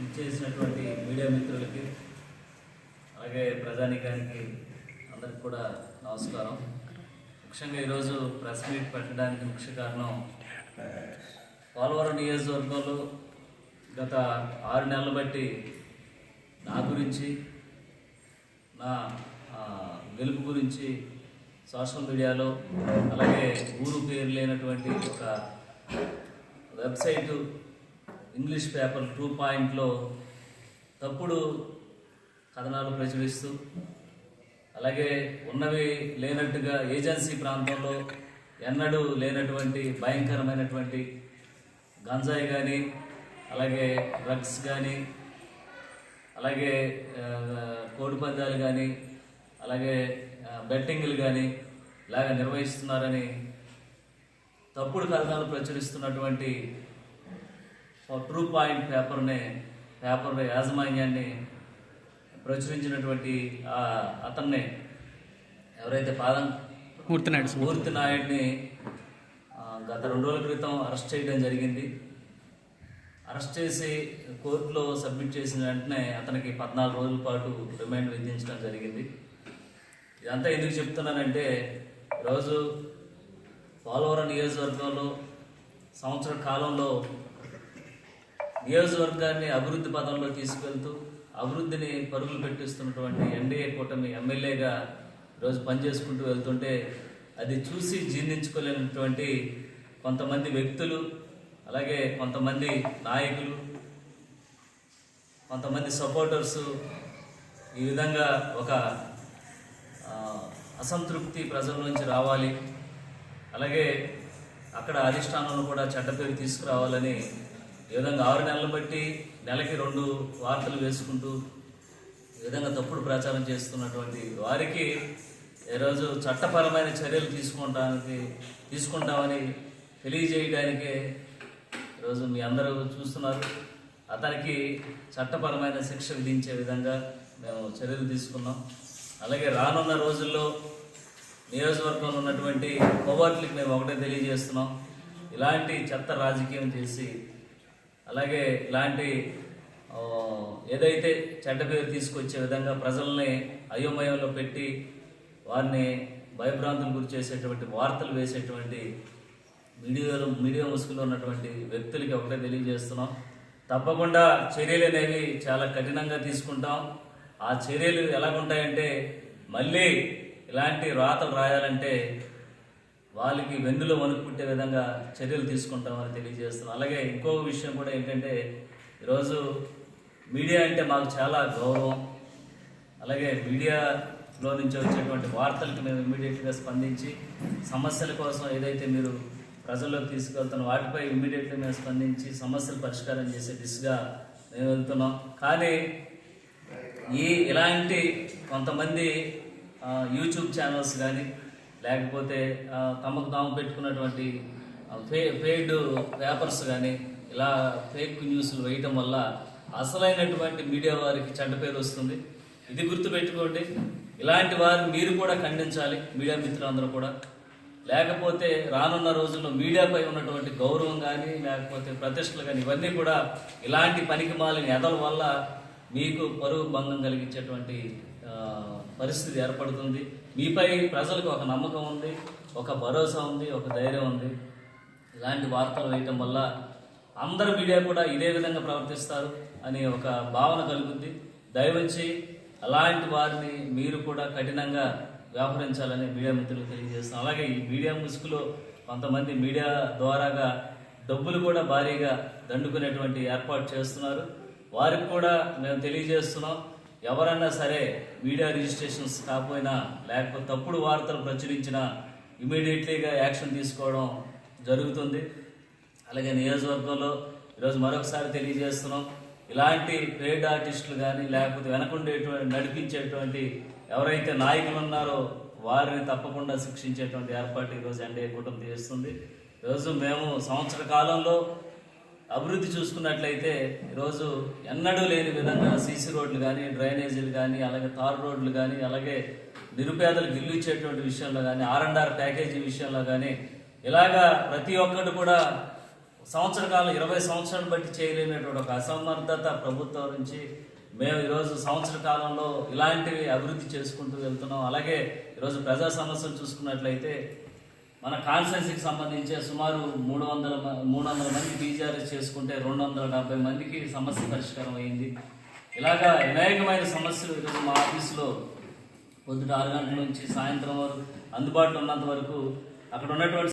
ఇచ్చేసినటువంటి మీడియా మిత్రులకి అలాగే ప్రజానికానికి అందరికి కూడా నమస్కారం. ముఖ్యంగా ఈరోజు ప్రెస్ మీట్ పెట్టడానికి ముఖ్య కారణం పోలవరం నియోజకవర్గంలో గత ఆరు నెలలు బట్టి నా గురించి నా గెలుపు గురించి సోషల్ మీడియాలో అలాగే ఊరు పేరు లేనటువంటి ఒక వెబ్సైటు ఇంగ్లీష్ పేపర్ టూ పాయింట్లో తప్పుడు కథనాలు ప్రచురిస్తూ అలాగే ఉన్నవి లేనట్టుగా ఏజెన్సీ ప్రాంతంలో ఎన్నడూ లేనటువంటి భయంకరమైనటువంటి గంజాయి కానీ అలాగే డ్రగ్స్ కానీ అలాగే కోడి పందాలు కానీ అలాగే బెట్టింగ్లు కానీ ఇలాగ నిర్వహిస్తున్నారని తప్పుడు కథనాలు ప్రచురిస్తున్నటువంటి ట్రూ పాయింట్ పేపర్ని పేపర్ యాజమాన్యాన్ని ప్రచురించినటువంటి ఆ అతన్ని ఎవరైతే పాదం మూర్తినాయుడు మూర్తి నాయుడిని ఆ, గత రెండు రోజుల క్రితం అరెస్ట్ చేయడం జరిగింది. అరెస్ట్ చేసి కోర్టులో సబ్మిట్ చేసిన వెంటనే అతనికి పద్నాలుగు రోజుల పాటు రిమాండ్ విధించడం జరిగింది. ఇదంతా ఎందుకు చెప్తున్నానంటే ఈరోజు పోలవరం నియోజకవర్గంలో సంవత్సర కాలంలో నియోజకవర్గాన్ని అభివృద్ధి పదంలో తీసుకెళ్తూ అభివృద్ధిని పరుగులు పెట్టిస్తున్నటువంటి ఎన్డీఏ కూటమి ఎమ్మెల్యేగా రోజు పనిచేసుకుంటూ వెళ్తుంటే అది చూసి జీర్ణించుకోలేనటువంటి కొంతమంది వ్యక్తులు అలాగే కొంతమంది నాయకులు కొంతమంది సపోర్టర్స్ ఈ విధంగా ఒక అసంతృప్తి ప్రజల నుంచి రావాలి. అలాగే అక్కడ అధిష్టానంలో కూడా చెడ్డ పేరు తీసుకురావాలని ఈ విధంగా ఆరు నెలలు బట్టి నెలకి రెండు వార్తలు వేసుకుంటూ ఈ విధంగా తప్పుడు ప్రచారం చేస్తున్నటువంటి వారికి ఈరోజు చట్టపరమైన చర్యలు తీసుకుంటానికి తీసుకుంటామని తెలియజేయడానికే ఈరోజు మీ అందరూ చూస్తున్నారు. అతనికి చట్టపరమైన శిక్ష విధించే విధంగా మేము చర్యలు తీసుకున్నాం. అలాగే రానున్న రోజుల్లో నియోజకవర్గంలో ఉన్నటువంటి కోవర్ట్లకు మేము ఒకటే తెలియజేస్తున్నాం. ఇలాంటి చెత్త రాజకీయం చేసి అలాగే ఇలాంటి ఏదైతే చెడ్డ పేరు తీసుకొచ్చే విధంగా ప్రజల్ని అయోమయంలో పెట్టి వారిని భయభ్రాంతులు గురి చేసేటువంటి వార్తలు వేసేటువంటి మీడియాలో మీడియా ముసుగులో ఉన్నటువంటి వ్యక్తులకి ఒకటే తెలియజేస్తున్నాం. తప్పకుండా చర్యలు అనేవి చాలా కఠినంగా తీసుకుంటాం. ఆ చర్యలు ఎలాగుంటాయంటే మళ్ళీ ఇలాంటి రాతలు రాయాలంటే వాళ్ళకి వెన్నులో వణుకుంటే విధంగా చర్యలు తీసుకుంటామని తెలియజేస్తున్నాం. అలాగే ఇంకో విషయం కూడా ఏంటంటే ఈరోజు మీడియా అంటే మాకు చాలా గౌరవం. అలాగే మీడియాలో నుంచి వచ్చేటువంటి వార్తలకు మేము ఇమ్మీడియట్గా స్పందించి సమస్యల కోసం ఏదైతే మీరు ప్రజల్లోకి తీసుకెళ్తున్న వాటిపై ఇమీడియట్గా మేము స్పందించి సమస్యలు పరిష్కారం చేసే దిశగా మేము వెళ్తున్నాం. కానీ ఈ ఇలాంటి కొంతమంది యూట్యూబ్ ఛానల్స్ కానీ లేకపోతే తమకు తాము పెట్టుకున్నటువంటి ఫే ఫేడ్ పేపర్స్ కానీ ఇలా ఫేక్ న్యూస్లు వేయటం వల్ల అసలైనటువంటి మీడియా వారికి చెడ్డ పేరు వస్తుంది. ఇది గుర్తుపెట్టుకోండి. ఇలాంటి వారిని మీరు కూడా ఖండించాలి మీడియా మిత్రులందరూ కూడా. లేకపోతే రానున్న రోజుల్లో మీడియాపై ఉన్నటువంటి గౌరవం కానీ లేకపోతే ప్రతిష్టలు కానీ ఇవన్నీ కూడా ఇలాంటి పనికి మాలిన ఎదల వల్ల మీకు పరువు భంగం కలిగించేటువంటి పరిస్థితి ఏర్పడుతుంది. మీపై ప్రజలకు ఒక నమ్మకం ఉంది ఒక భరోసా ఉంది ఒక ధైర్యం ఉంది. ఇలాంటి వార్తలు వేయటం వల్ల అందరు మీడియా కూడా ఇదే విధంగా ప్రవర్తిస్తారు అని ఒక భావన కలుగుద్ది. దయవచ్చి అలాంటి వారిని మీరు కూడా కఠినంగా వ్యవహరించాలని మీడియా మిత్రులు తెలియజేస్తాం. అలాగే ఈ మీడియా ముసుగులో కొంతమంది మీడియా ద్వారాగా డబ్బులు కూడా భారీగా దండుకునేటువంటి ఏర్పాటు చేస్తున్నారు. వారికి కూడా మేము తెలియజేస్తున్నాం. ఎవరన్నా సరే మీడియా రిజిస్ట్రేషన్స్ కాకపోయినా లేకపోతే తప్పుడు వార్తలు ప్రచురించినా ఇమీడియట్లీగా యాక్షన్ తీసుకోవడం జరుగుతుంది. అలాగే నియోజకవర్గంలో ఈరోజు మరొకసారి తెలియజేస్తున్నాం ఇలాంటి పేడ్ ఆర్టిస్టులు కానీ లేకపోతే వెనకుండేటువంటి నడిపించేటువంటి ఎవరైతే నాయకులు ఉన్నారో వారిని తప్పకుండా శిక్షించేటువంటి ఏర్పాటు ఈరోజు ఎన్డీఏ కూటమి చేస్తుంది. ఈరోజు మేము సంవత్సర కాలంలో అభివృద్ధి చూసుకున్నట్లయితే ఈరోజు ఎన్నడూ లేని విధంగా సీసీ రోడ్లు కానీ డ్రైనేజీలు కానీ అలాగే తార్ రోడ్లు కానీ అలాగే నిరుపేదలకు ఇల్లు ఇచ్చేటువంటి విషయంలో కానీ ఆర్ అండ్ ఆర్ ప్యాకేజీ విషయంలో కానీ ఇలాగా ప్రతి ఒక్కటి కూడా సంవత్సర కాలం ఇరవై సంవత్సరాలు బట్టి చేయలేనటువంటి ఒక అసమర్థత ప్రభుత్వం నుంచి మేము ఈరోజు సంవత్సర కాలంలో ఇలాంటివి అభివృద్ధి చేసుకుంటూ వెళ్తున్నాం. అలాగే ఈరోజు ప్రజా సమస్యలు చూసుకున్నట్లయితే మన కాన్స్టెన్సీకి సంబంధించి సుమారు మూడు వందల మూడు వందల మంది బీజీఆర్ఎస్ చేసుకుంటే రెండు వందల డెబ్బై మందికి సమస్య పరిష్కారం అయింది ఇలాగా అనేకమైన సమస్యలు ఈరోజు మా ఆఫీసులో పొద్దుట ఆరు గంటల నుంచి సాయంత్రం వరకు అందుబాటులో ఉన్నంత వరకు అక్కడ ఉన్నటువంటి